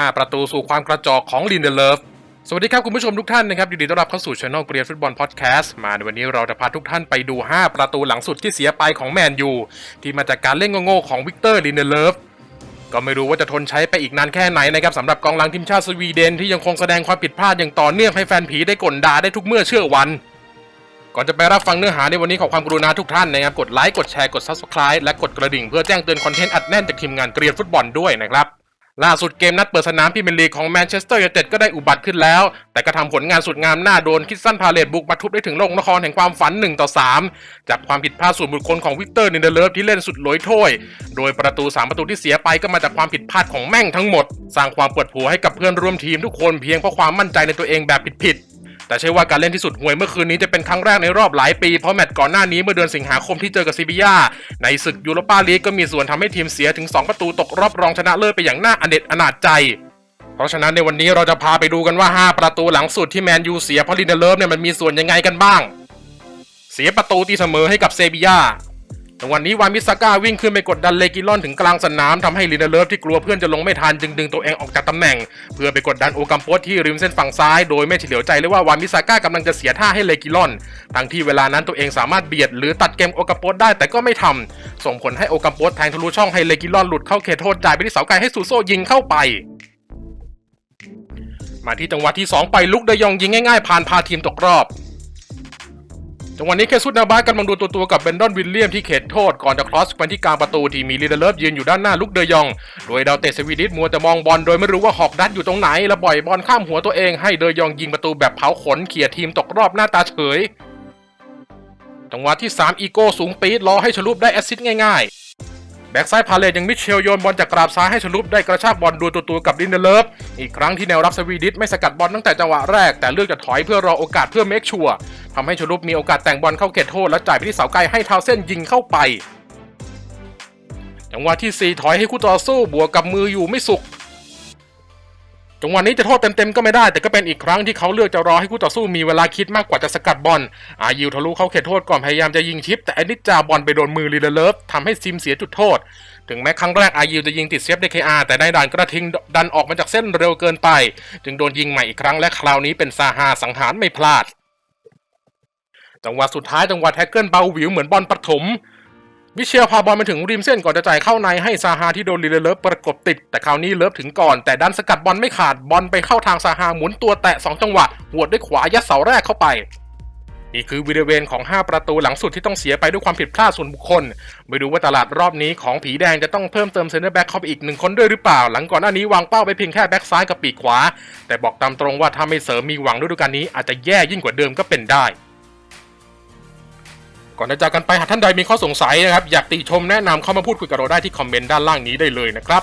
5 ประตูสู่ความกระจอกของลินเดเลฟสวัสดีครับคุณผู้ชมทุกท่านนะครับยินดีต้อนรับเข้าสู่ช anel เกรียนฟุตบอลพอดแคสต์มาในวันนี้เราจะพาทุกท่านไปดู 5 ประตูหลังสุดที่เสียไปของแมนยูที่มาจากการเล่นโง่ๆของวิกเตอร์ลินเดเลฟก็ไม่รู้ว่าจะทนใช้ไปอีกนานแค่ไหนนะครับสำหรับกองหลังทีมชาติสวีเดนที่ยังคงแสดงความผิดพลาดอย่างต่อเนื่องให้แฟนผีได้กลด่าได้ทุกเมื่อเชื่อวัน ก่อนจะไปรับฟังเนื้อหาในวันนี้ขอความกรุณาทุกท่านนะครับกดไลค์กดแชร์กด subscribe และกดกระดิ่งเพื่อแจ้งเตือนคอนเทนต์อัดแน่นจากทีมงานเกรียนฟุตบอลด้วยนะครับ ล่าสุดเกมนัดเปิดสนามพรีเมลีกของแมนเชสเตอร์ยูไนเต็ดก็ได้อุบัติขึ้นแล้ว แต่ก็ทำผลงานสุดงามหน้าโดนคิดสั้นพาเลตบุกมาทุบได้ถึงโลกนครแห่งความฝัน 1 ต่อ 3 จากความผิดพลาดส่วนบุคคลของวิกเตอร์นินเดเลฟที่เล่นสุดลอยถ้วย โดยประตู 3 ประตูที่เสียไปก็มาจากความผิดพลาดของแม่งทั้งหมด สร้างความปวดหัวให้กับเพื่อนร่วมทีมทุกคนเพียงเพราะความมั่นใจในตัวเองแบบผิดๆ แต่ใช่ว่าการเล่นที่สุดห่วยเมื่อคืนนี้จะเป็นครั้งแรกในรอบหลายปีเพราะแมตช์ก่อนหน้านี้เมื่อเดือนสิงหาคมที่เจอกับซีบียาในศึกยูโรปาลีกก็มีส่วนทำให้ทีมเสียถึง 2 ประตูตกรอบรองชนะเลิศไปอย่างน่าอเนจอนาจใจเพราะฉะนั้นในวันนี้เราจะพาไปดูกันว่า 5 ประตูหลังสุดที่แมนยูเสียเพราะลินเดเลิฟเนี่ยมันมีส่วนยังไงกันบ้าง เสียประตูตีเสมอให้กับเซบียา จังหวะนี้วามิสก้าวิ่งขึ้นไปกดดันเลกิลอนถึงกลางสนามทำให้ลินเดเลฟที่กลัวเพื่อนจะลงไม่ทันจึงดึงตัวเองออกจากตำแหน่ง เพื่อไปกดดันโอกัมโปสที่ริมเส้นฝั่งซ้ายโดยไม่เฉลียวใจเลยว่าวามิสก้ากำลังจะเสียท่าให้เลกิลอน ทั้งที่เวลานั้นตัวเองสามารถเบียดหรือตัดเกมโอกัมโปสได้แต่ก็ไม่ทำส่งผลให้โอกัมโปสแทงทะลุช่องให้เลกิลอนหลุดเข้าเขตโทษจ่ายไปที่เสาไกลให้ซูโซยิงเข้าไปมาที่จังหวะที่ 2 ไปลุกเดยองยิงง่ายๆ ผ่านพาทีมตกรอบ จังหวะนี้เคซุดนาบาสกำลังดูตัวตัวๆกับเบนดอนวิลเลียมที่เขตโทษก่อนจะครอสไปที่กลางประตูที่มีลีเดเลฟยืนอยู่ด้านหน้าลุกเดยอง โดยดาวเตะสวีดิสมัวแต่มองบอลโดยไม่รู้ว่าหอกดัดอยู่ตรงไหน และปล่อยบอลข้ามหัวตัวเองให้เดยองยิงประตูแบบเผาขนเขี่ยทีมตกรอบหน้าตาเฉย จังหวะที่ 3 อีโก้สูงปี๊ดรอให้ชลุบได้แอสซิสต์ง่ายๆ บ็กซ้ายพาเลตยังมิเชลโยนบอลจากกราบซ้ายให้ชลุปได้กระชากบอลดูตัวตัวๆกับดินเดเลฟอีกครั้งที่แนวรับสวีดิชไม่สกัดบอลตั้งแต่จังหวะแรกแต่เลือกจะถอยเพื่อรอโอกาสเพื่อเมคชัวร์ทำให้ชลุปมีโอกาสแต่งบอลเข้าเขตโทษและจ่ายไปที่เสาไกลให้ทาวเส้นยิงเข้าไป จังหวะที่ 4 ถอยให้คู่ต่อสู้บวกกับมืออยู่ไม่สุก จังหวะนี้จะโทษเต็มๆก็ไม่ได้ แต่ก็เป็นอีกครั้งที่เขาเลือกจะรอให้คู่ต่อสู้มีเวลาคิดมากกว่าจะสกัดบอลอายิวทะลุเข้าเขตโทษก่อนพยายามจะยิงชิป แต่อนิจจาบอลไปโดนมือลีเดเลฟทำให้ซิมเสียจุดโทษ ถึงแม้ครั้งแรกอายิวจะยิงติดเซฟเดคอาแต่ในด่านกระทิงดันออกมาจากเส้นเร็วเกินไป จึงโดนยิงใหม่อีกครั้งและคราวนี้เป็นซาฮาสังหารไม่พลาด จังหวะสุดท้ายจังหวะแท็กเกิลเบาหวิวเหมือนบอลปฐม วิเชียรพาบอลมาถึงริมเส้นก่อนจะจ่ายเข้าในให้ซาฮาที่โดนลีเลฟประกบติด แต่คราวนี้เลิฟถึงก่อน แต่ดันสกัดบอลไม่ขาดบอลไปเข้าทางซาฮาหมุนตัวแตะ 2 จังหวะหัวดด้วยขวายัดเสาแรกเข้าไปนี่คือวิดีเวนของ 5 ประตูหลังสุดที่ต้องเสียไปด้วยความผิดพลาดส่วนบุคคลไม่รู้ว่าตลาดรอบนี้ของผีแดงจะต้องเพิ่มเติมเซนเตอร์แบ็กเข้าไปอีกหนึ่งคนด้วยหรือเปล่า หลังก่อนหน้านี้วางเป้าไปเพียงแค่แบ็กซ้ายกับปีกขวา แต่บอกตามตรงว่าถ้าไม่เสริมมีหวังฤดูกาลนี้อาจจะแย่ยิ่งกว่าเดิมก็เป็นได้ ก่อนจะจากกันไปหากท่านใดมีข้อสงสัยนะครับอยากติชมแนะนำเข้ามาพูดคุยกับเราได้ที่คอมเมนต์ด้านล่างนี้ได้เลยนะครับ